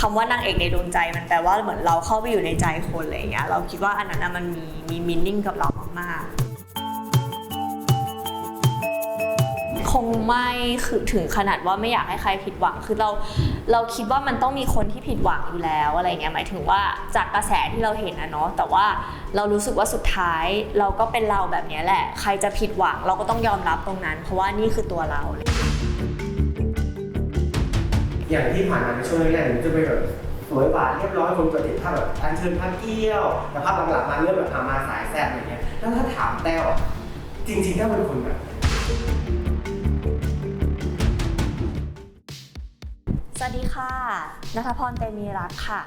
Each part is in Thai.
คำว่านางเอกในดวงใจมันแปลว่าเหมือนเราเข้าไปอยู่ในใจคนอะไรอย่างเงี้ยเราคิดว่าอันนั้นมันมีมีมินนิ่งกับเรามากๆคงไม่คือถึงขนาดว่าไม่อยากให้ใครผิดหวัง คือเราเราคิดว่ามันต้องมีคนที่ผิดหวังอยู่แล้วอะไรเงี้ยหมายถึงว่าจากกระแสที่เราเห็นนะเนาะแต่ว่าเรารู้สึกว่าสุดท้ายเราก็เป็นเราแบบนี้แหละ ใครจะผิดหวังเราก็ต้องยอมรับตรงนั้น เพราะว่านี่คือตัวเรา อย่างที่ผ่านมาในช่วงแรกๆมันจะเป็นแบบสวยหวานเรียบร้อยคนปฏิภาพแบบอันเชิญพระเกี้ยวแต่ภาพหลังๆมาเริ่มแบบอามาสายแซ่บอะไรเงี้ยแล้วถ้าถามแต้วอะจริงๆแต้วเป็นคนแบบสวัสดีค่ะนัทพรเตมีรักค่ะ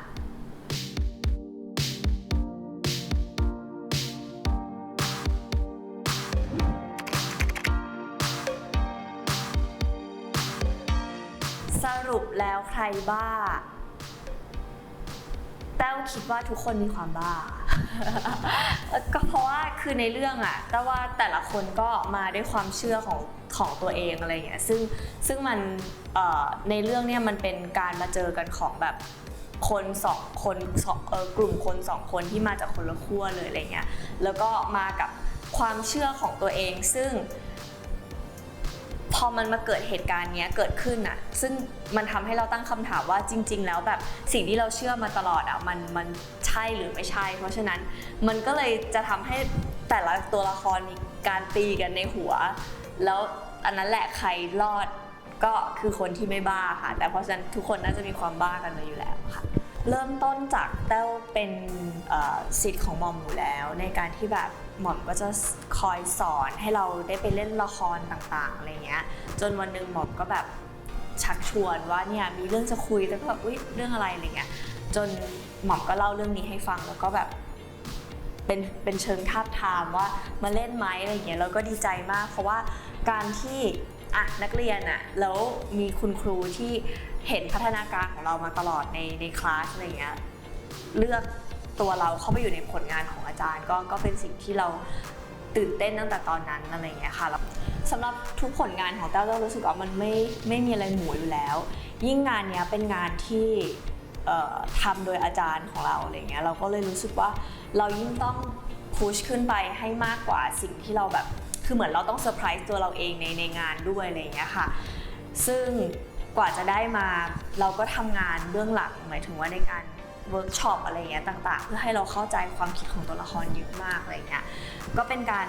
แล้วใครบ้า แต้วคิดว่าทุกคนมีความบ้า ก็เพราะว่าคือในเรื่องอะแต่ว่าแต่ละคนก็มาด้วยความเชื่อของของตัวเองอะไรอย่างเงี้ย ซึ่งซึ่งมันในเรื่องเนี่ยมันเป็นการมาเจอกันของแบบคนสองคนสองเออกลุ่มคนสองคนที่มาจากคนละขั้วเลยอะไรเงี้ย แล้วก็มากับความเชื่อของตัวเอง ซึ่ง อมันมาเกิดเหตุการณ์เนี้ยเกิดขึ้นอะซึ่งมันทำให้เราตั้งคำถามว่าจริง ๆ แล้วแบบสิ่งที่เราเชื่อมาตลอดอะมันมันใช่หรือไม่ใช่ เพราะฉะนั้นมันก็เลยจะทำให้แต่ละตัวละครมีการตีกันในหัว แล้วอันนั้นแหละใครรอดก็คือคนที่ไม่บ้าค่ะ แต่เพราะฉะนั้นทุกคนน่าจะมีความบ้ากันมาอยู่แล้วค่ะ เริ่มต้นจากแต้วเป็นสิทธิ์ของหม่อมอยู่แล้ว ในการที่แบบหม่อมก็จะคอยสอนให้เราได้ไปเล่นละครต่างๆอะไรเงี้ยจนวันหนึ่งหม่อมก็แบบชักชวนว่าเนี่ยมีเรื่องจะคุยแต่ก็แบบอุ้ยเรื่องอะไรอะไรเงี้ยจนหม่อมก็เล่าเรื่องนี้ให้ฟังแล้วก็แบบเป็นเป็นเชิงทาบทามว่ามาเล่นไหมอะไรเงี้ยแล้วก็ดีใจมาก เพราะว่าการที่อะนักเรียนอะแล้วมีคุณครูที่ เห็นพัฒนาการของเรามาตลอดในในคลาสอะไรเงี้ยเลือกตัวเราเข้าไปอยู่ในผลงานของอาจารย์ ก็ก็เป็นสิ่งที่เราตื่นเต้นตั้งแต่ตอนนั้นอะไรเงี้ยค่ะแล้วสำหรับทุกผลงานของแต้วก็รู้สึกว่ามันไม่ไม่มีอะไรหมูอยู่แล้ว ยิ่งงานเนี้ยเป็นงานที่ทำโดยอาจารย์ของเราอะไรเงี้ยเราก็เลยรู้สึกว่าเรายิ่งต้องพุชขึ้นไปให้มากกว่าสิ่งที่เราแบบ คือเหมือนเราต้องเซอร์ไพรส์ตัวเราเองในในงานด้วยอะไรเงี้ยค่ะ ซึ่ง กว่าจะได้มาเราก็ทำงานเบื้องหลังหมายถึงว่าในการเวิร์กช็อปอะไรเงี้ยต่าง ๆ เพื่อให้เราเข้าใจความคิดของตัวละครเยอะมากอะไรเงี้ยก็เป็นการ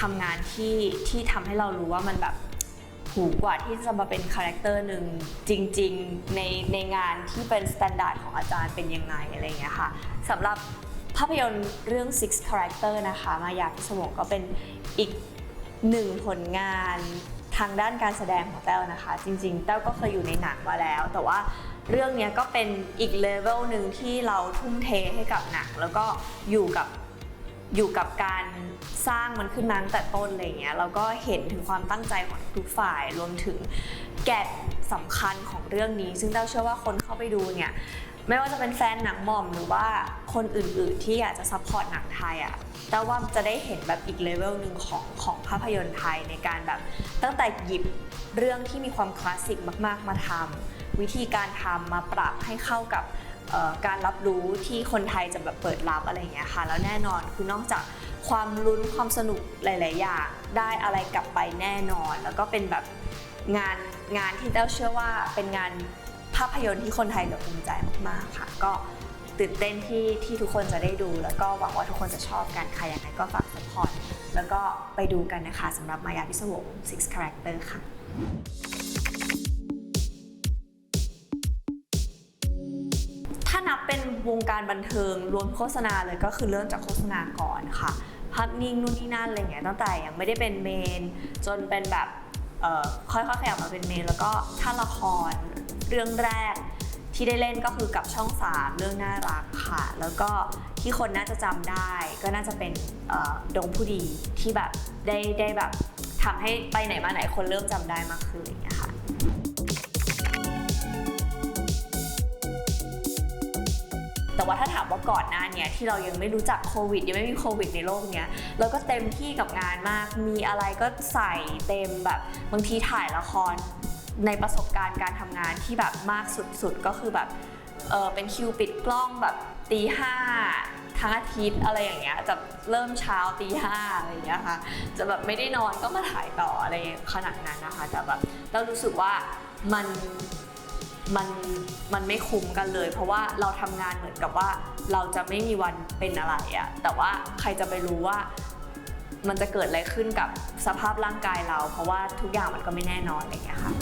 ทำงานที่ที่ทำให้เรารู้ว่ามันแบบหูกว่าที่จะมาเป็นคาแรคเตอร์หนึ่งจริง ๆ ในในงานที่เป็นสแตนดาร์ดของอาจารย์เป็นยังไงอะไรอย่างเงี้ยค่ะสำหรับภาพยนตร์เรื่อง Six Character นะคะ มายาพิศวงก็เป็นอีกหนึ่งผลงาน ทางด้านการแสดงของแต้วนะคะ จริงๆ แต้วก็เคยอยู่ในหนังมาแล้ว แต่ว่าเรื่องนี้ก็เป็นอีกเลเวลหนึ่งที่เราทุ่มเทให้กับหนัง แล้วก็อยู่กับอยู่กับการสร้างมันขึ้นมาตั้งแต่ต้นอะไรเงี้ยเราก็เห็นถึงความตั้งใจของทุกฝ่ายรวมถึงแกะสำคัญของเรื่องนี้ ซึ่งเต้าเชื่อว่าคนเข้าไปดูเนี่ย ไม่ว่าจะเป็นแฟนหนังหม่อมหรือว่าคนอื่นๆที่อยากจะซัพพอร์ตหนังไทยอะ่ะแต่ว่าจะได้เห็นแบบอีกเลเวลหนึ่งของของภาพยนตร์ไทยในการแบบ ตั้งแต่หยิบเรื่องที่มีความคลาสสิกมาก ๆ มาทำวิธีการทำมาปรับให้เข้ากับการรับรู้ที่คนไทยจะแบบเปิดรับอะไรอย่างเงี้ยค่ะ แล้วแน่นอนคือนอกจากความลุ้นความสนุกหลาย ๆ อย่าง ได้อะไรกลับไปแน่นอน แล้วก็เป็นแบบงานงานที่เต้าเชื่อว่าเป็นงานาพยนตร์ที่คนไทยแบบภูมิใจมากๆค่ะ ก็ตื่นเต้นที่ที่ทุกคนจะได้ดู แล้วก็หวังว่าทุกคนจะชอบกันค่ะยังไงก็ฝากสปอร์ตแล้วก็ไปดูกันนะคะสำหรับมายาพิศวง Six Character ค่ะถ้านับเป็นวงการบันเทิงรวมโฆษณาเลยก็คือเริ่มจากโฆษณาก่อนค่ะภาพนิ่งนู่นนี่นั่นอะไรเงี้ยตั้งแต่ยังไม่ได้เป็นเมน จนเป็นแบบค่อยๆขยับมาเป็นเมน แล้วก็ถ้าละคร เรื่องแรกที่ได้เล่นก็คือกับช่อง3เรื่องน่ารักค่ะ แล้วก็ที่คนน่าจะจำได้ ก็น่าจะเป็นดงผู้ดีที่แบบได้ได้แบบทำให้ไปไหนมาไหนคนเริ่มจำได้มากขึ้นอะไรเงี้ยค่ะแต่ว่าถ้าถามว่าก่อนหน้าเนี้ยที่เรายังไม่รู้จักโควิด ยังไม่มีโควิดในโลกเนี้ยเราก็เต็มที่กับงานมากมีอะไรก็ใส่เต็มแบบบางทีถ่ายละคร ในประสบการณ์การทำงานที่แบบมากสุดๆ ก็คือแบบเออเป็นคิวปิดกล้องแบบตีห้าทั้งอาทิตย์อะไรอย่างเงี้ยจะเริ่มเช้าตีห้าอะไรอย่างเงี้ยค่ะจะแบบไม่ได้นอนก็มาถ่ายต่ออะไรขนาดนั้นนะคะแต่แบบเรารู้สึกว่ามันมันมันไม่คุ้มกันเลย เพราะว่าเราทำงานเหมือนกับว่าเราจะไม่มีวันเป็นอะไรอะแต่ว่าใครจะไปรู้ว่ามันจะเกิดอะไรขึ้นกับสภาพร่างกายเรา เพราะว่าทุกอย่างมันก็ไม่แน่นอนอะไรอย่างเงี้ยค่ะ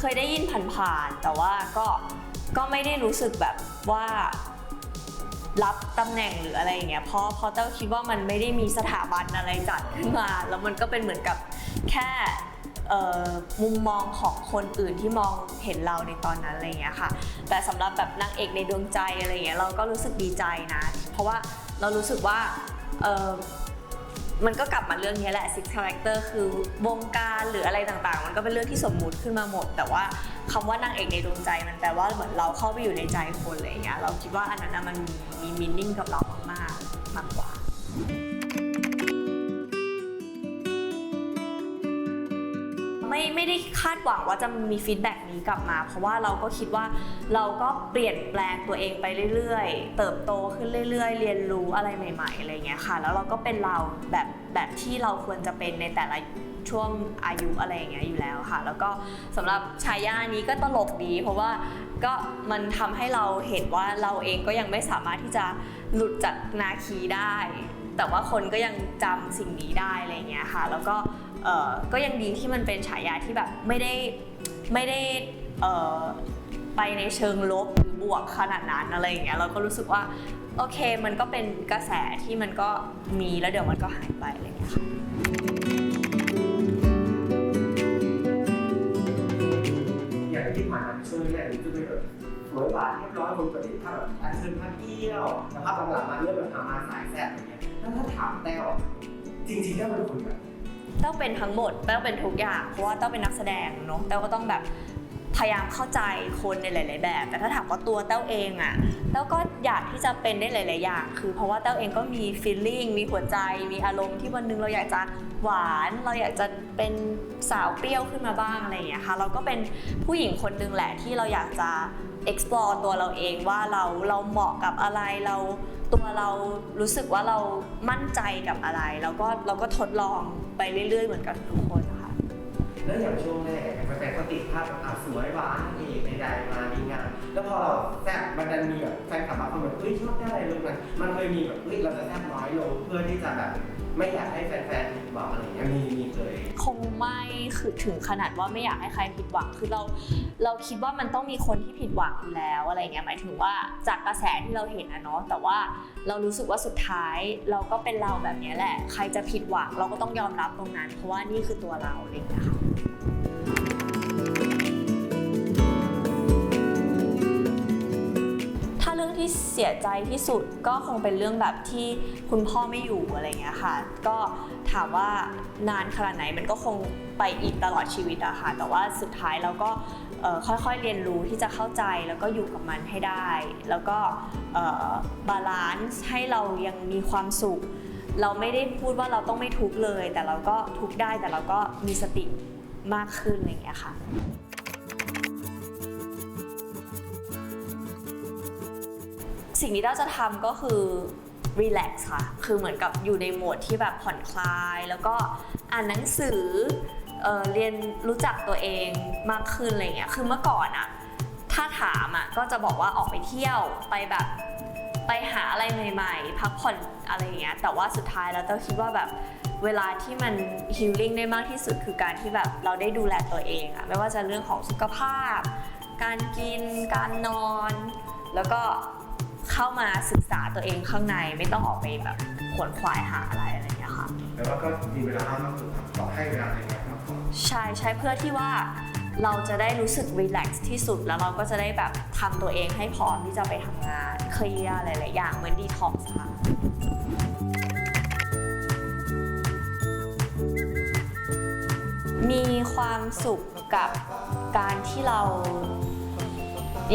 เคยได้ยินผ่านๆแต่ว่าก็ก็ไม่ได้รู้สึกแบบว่ารับตำแหน่งหรืออะไรอย่างเงี้ย เพราะเพราะเต้าคิดว่ามันไม่ได้มีสถาบันอะไรจัดขึ้นมา แล้วมันก็เป็นเหมือนกับแค่มุมมองของคนอื่นที่มองเห็นเราในตอนนั้นอะไรอย่างเงี้ยค่ะ แต่สำหรับแบบนางเอกในดวงใจอะไรอย่างเงี้ยเราก็รู้สึกดีใจนะ เพราะว่าเรารู้สึกว่า มันก็กลับมาเรื่องนี้แหละ six character คือวงการหรืออะไรต่างๆ มันก็เป็นเรื่องที่สมมุติขึ้นมาหมด แต่ว่าคำว่านางเอกในดวงใจมันแปลว่าเหมือนเราเข้าไปอยู่ในใจคนอะไรอย่างเงี้ยเราคิดว่าอันนั้นมันมีมีมินิ่งกับเรามากๆมากกว่า ไม่ไม่ได้คาดหวังว่าจะมีฟีดแบ็กนี้กลับมา เพราะว่าเราก็คิดว่าเราก็เปลี่ยนแปลงตัวเองไปเรื่อยๆ เติบโตขึ้นเรื่อย ๆ เรียนรู้อะไรใหม่ๆอะไรเงี้ยค่ะ แล้วเราก็เป็นเราแบบแบบที่เราควรจะเป็นในแต่ละช่วงอายุอะไรอย่างเงี้ยอยู่แล้วค่ะ แล้วก็สำหรับชายานี้ก็ตลกดี เพราะว่าก็มันทำให้เราเห็นว่าเราเองก็ยังไม่สามารถที่จะหลุดจากนาคีได้ แต่ว่าคนก็ยังจำสิ่งนี้ได้อะไรเงี้ยค่ะ แล้วก็เอ่อก็ยังดีที่มันเป็นฉายาที่แบบไม่ได้ไม่ได้เอ่อไปในเชิงลบหรือบวกขนาดนั้นอะไรอย่างเงี้ยเราก็รู้สึกว่าโอเคมันก็เป็นกระแสที่มันก็มีแล้วเดี๋ยวมันก็หายไปอะไรเงี้ยค่ะ อย่างที่ผ่านมาช่วงแรกๆมันจะเป็นแบบสวยหวานเรียบร้อยคนปกติถ้าแบบอันเชิญพาเที่ยวแต่ภาพหลังๆมาเริ่มแบบทำมาสายแซ่บอะไรเงี้ย แล้วถ้าถามแต้วจริงๆแต้วเป็นคนแบบเต้าเป็นทั้งหมดเต้าเป็นทุกอย่าง เพราะว่าเต้าเป็นนักแสดงเนาะเต้าก็ต้องแบบพยายามเข้าใจคนในหลาย ๆ แบบ แต่ถ้าถามว่าตัวเต้าเองอะเต้าก็อยากที่จะเป็นได้หลาย ๆ อย่าง คือเพราะว่าเต้าเองก็มี feeling มีหัวใจ มีอารมณ์ที่วันหนึงเราอยากจะหวาน เราอยากจะเป็นสาวเปรี้ยวขึ้นมาบ้างอะไรอย่างเงี้ยค่ะ เราก็เป็นผู้หญิงคนนึงแหละที่เราอยากจะ explore ตัวเราเองว่าเราเราเหมาะกับอะไร เรา ตัวเรารู้สึกว่าเรามั่นใจกับอะไร แล้วก็เราก็ทดลองไปเรื่อย ๆ เหมือนกับทุกคนค่ะแล้วอย่างช่วงแรกเนี่ยแฟนๆก็ติดภาพแบบอะสวยหวานเอกในใดๆมาดีงามแล้วพอเราแซ่บมันดันมีแบบแฟนคลับบางคนแบบเฮ้ยชอบได้อะไรลงมันมันเคยมีแบบเฮ้ยเราจะแซ่บน้อยลงเพื่อที่จะแบบ ไม่อยากให้แฟนๆผิดหวังอะไรอย่างเงี้ยมีมีเคย คงไม่คือถึงขนาดว่าไม่อยากให้ใครผิดหวัง คือเราเราคิดว่ามันต้องมีคนที่ผิดหวังอยู่แล้วอะไรเงี้ยหมายถึงว่าจากกระแสที่เราเห็นนะเนาะแต่ว่าเรารู้สึกว่าสุดท้ายเราก็เป็นเราแบบเนี้ยแหละ ใครจะผิดหวังเราก็ต้องยอมรับตรงนั้น เพราะว่านี่คือตัวเราอะไรอย่างเงี้ยค่ะ ที่เสียใจที่สุดก็คงเป็นเรื่องแบบที่คุณพ่อไม่อยู่อะไรเงี้ยค่ะ ก็ถามว่านานขนาดไหนมันก็คงไปอีกตลอดชีวิตอะค่ะ แต่ว่าสุดท้ายเราก็ค่อยๆเรียนรู้ที่จะเข้าใจแล้วก็อยู่กับมันให้ได้ แล้วก็บาลานซ์ให้เรายังมีความสุข เราไม่ได้พูดว่าเราต้องไม่ทุกข์เลย แต่เราก็ทุกข์ได้แต่เราก็มีสติมากขึ้นอะไรอย่างเงี้ยค่ะ สิ่งที่เราจะทำก็คือ relax ค่ะ คือเหมือนกับอยู่ในโหมดที่แบบผ่อนคลาย แล้วก็อ่านหนังสือเออเรียนรู้จักตัวเองมากขึ้นอะไรเงี้ย คือเมื่อก่อนอะถ้าถามอะก็จะบอกว่าออกไปเที่ยวไปแบบไปหาอะไรใหม่ ๆ พักผ่อนอะไรเงี้ย แต่ว่าสุดท้ายแล้วเต้าคิดว่าแบบเวลาที่มัน healing ได้มากที่สุดคือการที่แบบเราได้ดูแลตัวเองอะไม่ว่าจะเรื่องของสุขภาพ การกิน การนอน แล้วก็ เข้ามาศึกษาตัวเองข้างในไม่ต้องออกไปแบบขวนขวายหาอะไรอะไรอย่างเงี้ยค่ะ แต่ว่าก็มีเวลาให้มากขึ้นครับต่อให้เวลาในงานมากกว่าใช่ใช่เพื่อที่ว่าเราจะได้รู้สึกรีแลกซ์ที่สุดแล้วเราก็จะได้แบบทำตัวเองให้พร้อมที่จะไปทำงานเคลียร์หลายๆอย่างเหมือนดีท็อกซ์ค่ะมีความสุขกับการที่เรา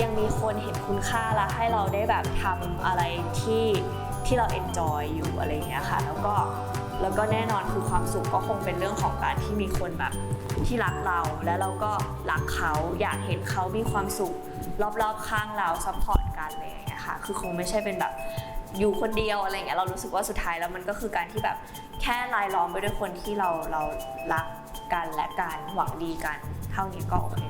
ยังมีคนเห็นคุณค่าและให้เราได้แบบทำอะไรที่ที่เราเอนจอยอยู่อะไรอย่างเงี้ยค่ะ แล้วก็แล้วก็แน่นอนคือความสุขก็คงเป็นเรื่องของการที่มีคนแบบที่รักเราและเราก็รักเขาอยากเห็นเขามีความสุขรอบๆข้างเราซัพพอร์ตกันอะไรอย่างเงี้ยค่ะคือคงไม่ใช่เป็นแบบอยู่คนเดียวอะไรเงี้ยเรารู้สึกว่าสุดท้ายแล้วมันก็คือการที่แบบแค่รายล้อมไปด้วยคนที่เราเรารักกันและกันหวังดีกัน เท่านี้ก็โอเค